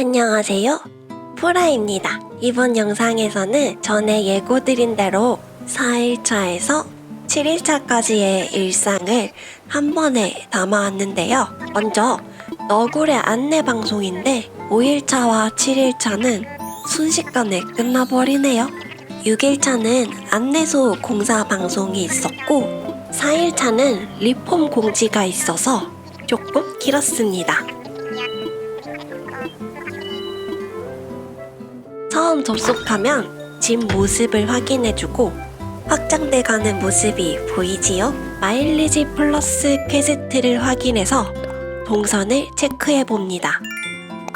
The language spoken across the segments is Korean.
안녕하세요. 프라입니다. 이번 영상에서는 전에 예고드린 대로 4일차에서 7일차까지의 일상을 한 번에 담아왔는데요. 먼저 너굴의 안내 방송인데 5일차와 7일차는 순식간에 끝나버리네요. 6일차는 안내소 공사 방송이 있었고 4일차는 리폼 공지가 있어서 조금 길었습니다. 처음 접속하면 집 모습을 확인해주고 확장돼 가는 모습이 보이지요? 마일리지 플러스 퀘스트를 확인해서 동선을 체크해 봅니다.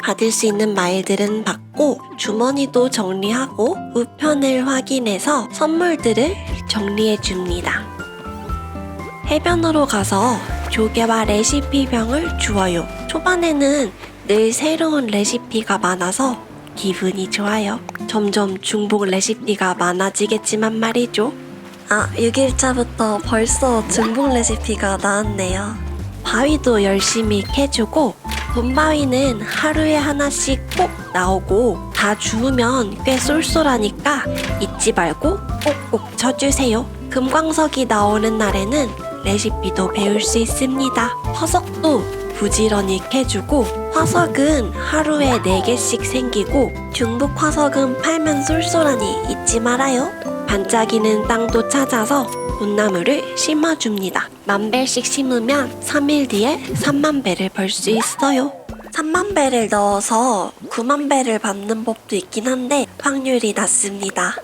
받을 수 있는 마일들은 받고 주머니도 정리하고 우편을 확인해서 선물들을 정리해 줍니다. 해변으로 가서 조개와 레시피병을 주어요. 초반에는 늘 새로운 레시피가 많아서 기분이 좋아요. 점점 중복 레시피가 많아지겠지만 말이죠. 아, 6일차부터 벌써 중복 레시피가 나왔네요. 바위도 열심히 캐주고 돈바위는 하루에 하나씩 꼭 나오고 다 주우면 꽤 쏠쏠하니까 잊지 말고 꼭꼭 쳐주세요. 금광석이 나오는 날에는 레시피도 배울 수 있습니다. 화석도 부지런히 캐주고 화석은 하루에 4개씩 생기고 중복 화석은 팔면 쏠쏠하니 잊지 말아요. 반짝이는 땅도 찾아서 돈나무를 심어줍니다. 만 배씩 심으면 3일 뒤에 3만 배를 벌 수 있어요. 3만 배를 넣어서 9만 배를 받는 법도 있긴 한데 확률이 낮습니다.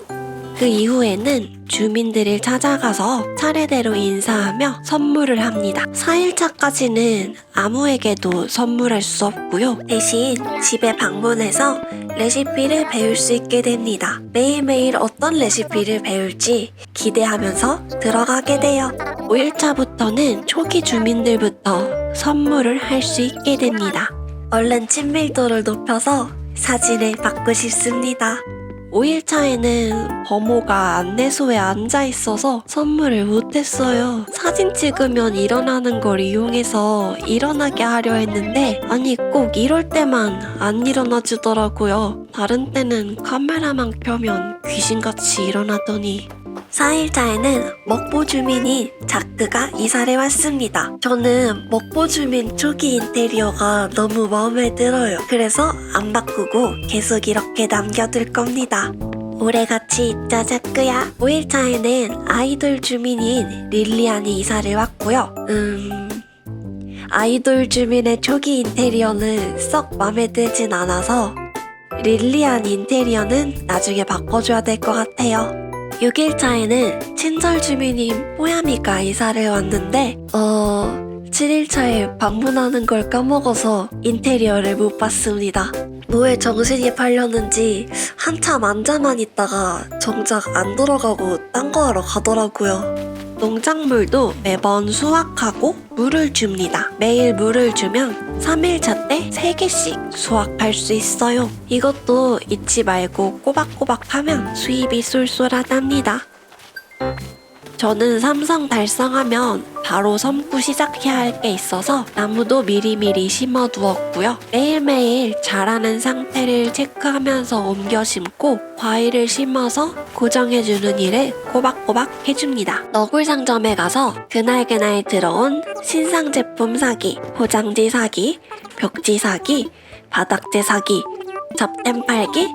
그 이후에는 주민들을 찾아가서 차례대로 인사하며 선물을 합니다. 4일차까지는 아무에게도 선물할 수 없고요. 대신 집에 방문해서 레시피를 배울 수 있게 됩니다. 매일매일 어떤 레시피를 배울지 기대하면서 들어가게 돼요. 5일차부터는 초기 주민들부터 선물을 할 수 있게 됩니다. 얼른 친밀도를 높여서 사진을 받고 싶습니다. 5일차에는 범호가 안내소에 앉아 있어서 선물을 못했어요. 사진 찍으면 일어나는 걸 이용해서 일어나게 하려 했는데, 아니, 꼭 이럴 때만 안 일어나 주더라고요. 다른 때는 카메라만 켜면 귀신같이 일어나더니. 4일차에는 먹보 주민인 자크가 이사를 왔습니다. 저는 먹보 주민 초기 인테리어가 너무 마음에 들어요. 그래서 안 바꾸고 계속 이렇게 남겨둘 겁니다. 오래 같이 있자 자크야. 5일차에는 아이돌 주민인 릴리안이 이사를 왔고요. 음... 아이돌 주민의 초기 인테리어는 썩 마음에 들진 않아서 릴리안 인테리어는 나중에 바꿔줘야 될 것 같아요. 6일 차에는 친절 주민인 뽀야미가 이사를 왔는데, 어, 7일차에 방문하는 걸 까먹어서 인테리어를 못 봤습니다. 뭐에 정신이 팔렸는지 한참 앉아만 있다가 정작 안 돌아가고 딴 거 하러 가더라고요. 농작물도 매번 수확하고 물을 줍니다. 매일 물을 주면 3일차 때 3개씩 수확할 수 있어요. 이것도 잊지 말고 꼬박꼬박 하면 수입이 쏠쏠하답니다. 저는 삼성 달성하면 바로 섬고 시작해야 할 게 있어서 나무도 미리미리 심어 두었고요. 매일매일 자라는 상태를 체크하면서 옮겨 심고 과일을 심어서 고정해주는 일을 꼬박꼬박 해줍니다. 너굴 상점에 가서 그날그날 들어온 신상 제품 사기, 포장지 사기, 벽지 사기, 바닥재 사기, 잡템 팔기,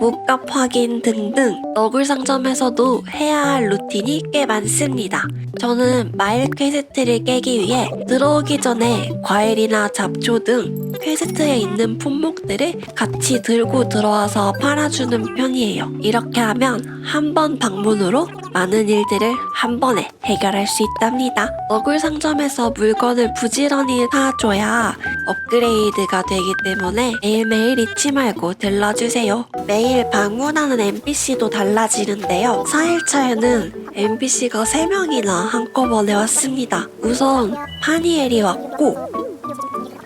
목값 확인 등등 너굴 상점에서도 해야 할 루틴이 꽤 많습니다. 저는 마일 퀘스트를 깨기 위해 들어오기 전에 과일이나 잡초 등 퀘스트에 있는 품목들을 같이 들고 들어와서 팔아주는 편이에요. 이렇게 하면 한 번 방문으로 많은 일들을 한 번에 해결할 수 있답니다. 너굴 상점에서 물건을 부지런히 사줘야 업그레이드가 되기 때문에 매일매일 잊지 말고 들러주세요. 매일 방문하는 NPC도 달라지는데요. 4일차에는 NPC가 3명이나 한꺼번에 왔습니다. 우선 파니엘이 왔고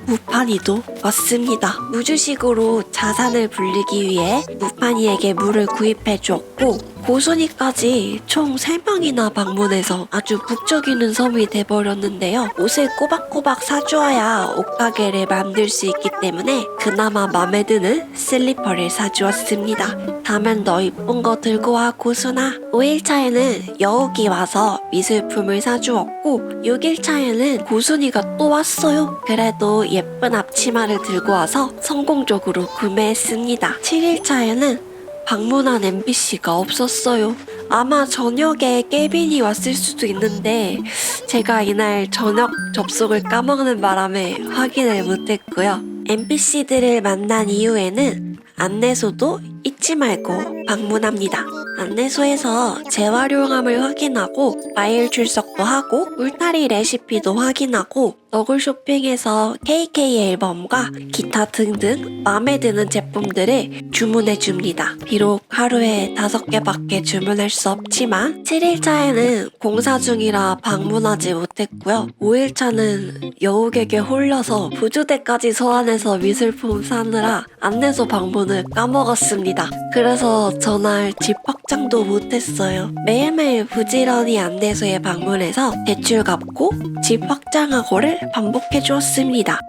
무파니도 먹었습니다. 무주식으로 자산을 불리기 위해 무판이에게 물을 구입해 주었고 고순이까지 총 3명이나 방문해서 아주 북적이는 섬이 돼버렸는데요. 옷을 꼬박꼬박 사주어야 옷가게를 만들 수 있기 때문에 그나마 마음에 드는 슬리퍼를 사주었습니다. 다음엔 너 이쁜 거 들고 와 고순아. 5일차에는 여욱이 와서 미술품을 사주었고 6일차에는 고순이가 또 왔어요. 그래도 예쁜 앞치마를 들고 와서 성공적으로 구매했습니다. 7일차에는 방문한 MBC가 없었어요. 아마 저녁에 깨빈이 왔을 수도 있는데 제가 이날 저녁 접속을 까먹는 바람에 확인을 못했고요. NPC들을 만난 이후에는 안내소도 잊지 말고 방문합니다. 안내소에서 재활용함을 확인하고 마일 출석도 하고 울타리 레시피도 확인하고 너굴 쇼핑에서 KK 앨범과 기타 등등 마음에 드는 제품들을 주문해 줍니다. 비록 하루에 다섯 개밖에 주문할 수 없지만 7일차에는 공사 중이라 방문하지 못했고요. 5일차는 여우에게 홀려서 부주대까지 소환해서 미술품 사느라 안내소 방문을 까먹었습니다. 그래서 전날 집 확장도 못했어요. 매일매일 부지런히 안내소에 방문해서 대출 갚고 집 확장하고를 반복해 주었습니다.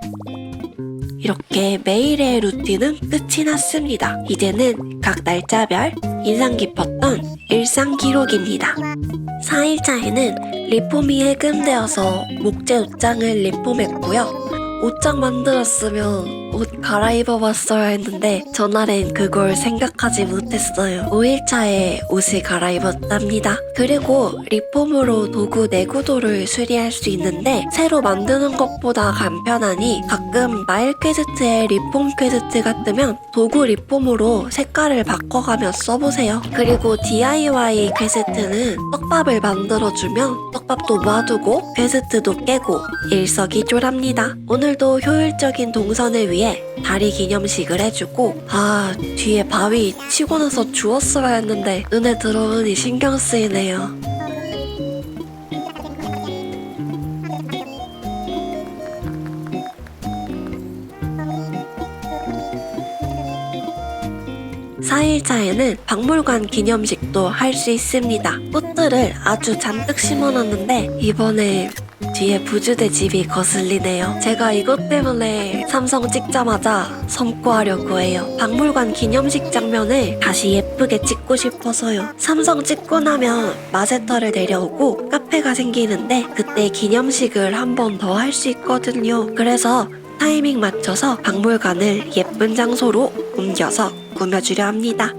이렇게 매일의 루틴은 끝이 났습니다. 이제는 각 날짜별 인상 깊었던 일상 기록입니다. 4일차에는 리폼이 해금되어서 목재 옷장을 리폼했고요. 옷장 만들었으면 옷 갈아입어 봤어야 했는데 전날엔 그걸 생각하지 못했어요. 5일차에 옷을 갈아입었답니다. 그리고 리폼으로 도구 내구도를 수리할 수 있는데 새로 만드는 것보다 간편하니 가끔 마일 퀘스트에 리폼 퀘스트가 뜨면 도구 리폼으로 색깔을 바꿔가며 써보세요. 그리고 DIY 퀘스트는 떡밥을 만들어주면 떡밥도 모아두고 퀘스트도 깨고 일석이조랍니다. 오늘 도 효율적인 동선을 위해 다리 기념식을 해주고 아 뒤에 바위 치고 나서 주웠어야 했는데 눈에 들어오니 신경 쓰이네요. 사일차에는 박물관 기념식도 할 수 있습니다. 꽃들을 아주 잔뜩 심어놨는데 이번에 뒤에 부주대 집이 거슬리네요. 제가 이것 때문에 삼성 찍자마자 섬고하려고 해요. 박물관 기념식 장면을 다시 예쁘게 찍고 싶어서요. 삼성 찍고 나면 마제터를 내려오고 카페가 생기는데 그때 기념식을 한 번 더 할 수 있거든요. 그래서 타이밍 맞춰서 박물관을 예쁜 장소로 옮겨서 꾸며주려 합니다.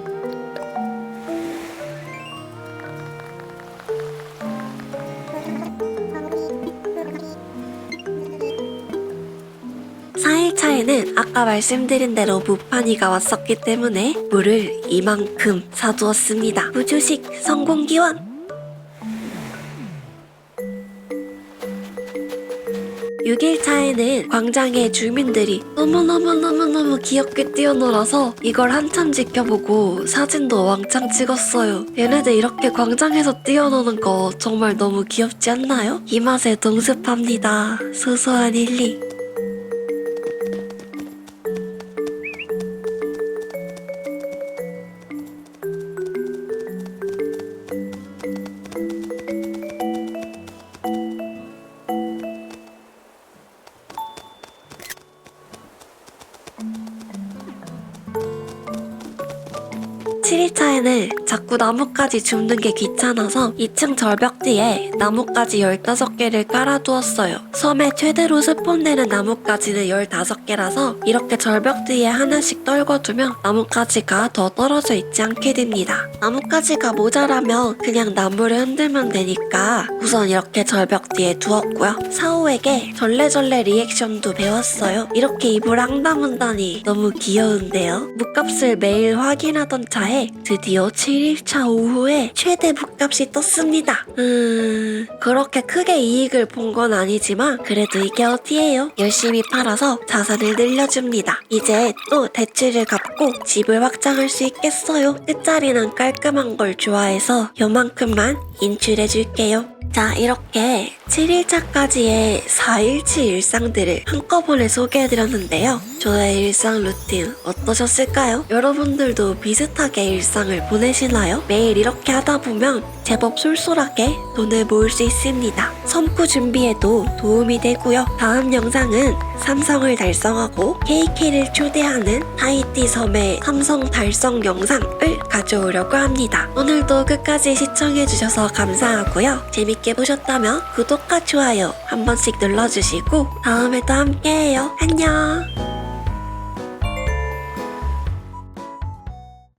사일차에는 아까 말씀드린 대로 무판이가 왔었기 때문에 물을 이만큼 사두었습니다. 부주식 성공 기원! 6일차에는 광장에 주민들이 너무너무너무너무 귀엽게 뛰어놀아서 이걸 한참 지켜보고 사진도 왕창 찍었어요. 얘네들 이렇게 광장에서 뛰어노는 거 정말 너무 귀엽지 않나요? 이 맛에 동습합니다. 소소한 힐링. 칠일차에는 자꾸 나뭇가지 줍는 게 귀찮아서 2층 절벽 뒤에 나뭇가지 15개를 깔아두었어요. 섬에 최대로 스폰되는 나뭇가지는 15개라서 이렇게 절벽 뒤에 하나씩 떨궈두면 나뭇가지가 더 떨어져 있지 않게 됩니다. 나뭇가지가 모자라면 그냥 나무를 흔들면 되니까 우선 이렇게 절벽 뒤에 두었고요. 사오에게 절레절레 리액션도 배웠어요. 이렇게 입을 앙다문다니 너무 귀여운데요. 묵값을 매일 확인하던 차에 드디어 7일차 오후에 최대 묵값이 떴습니다. 음... 그렇게 크게 이익을 본 건 아니지만 그래도 이게 어디예요? 열심히 팔아서 자산을 늘려줍니다. 이제 또 대출을 갚고 집을 확장할 수 있겠어요. 끝자리는 깔끔한 걸 좋아해서 요만큼만 인출해 줄게요. 자, 이렇게 7일차까지의 4일치 일상들을 한꺼번에 소개해드렸는데요. 저의 일상 루틴 어떠셨을까요? 여러분들도 비슷하게 일상을 보내시나요? 매일 이렇게 하다 보면 제법 쏠쏠하게 돈을 모을 수 있습니다. 선프 준비에도 도움이 되고요. 다음 영상은 삼성을 달성하고 KK를 초대하는 하이티 섬의 삼성 달성 영상을 가져오려고 합니다. 오늘도 끝까지 시청해주셔서 감사하고요. 재밌게 보셨다면 구독과 좋아요 한 번씩 눌러주시고 다음에 또 함께해요. 안녕!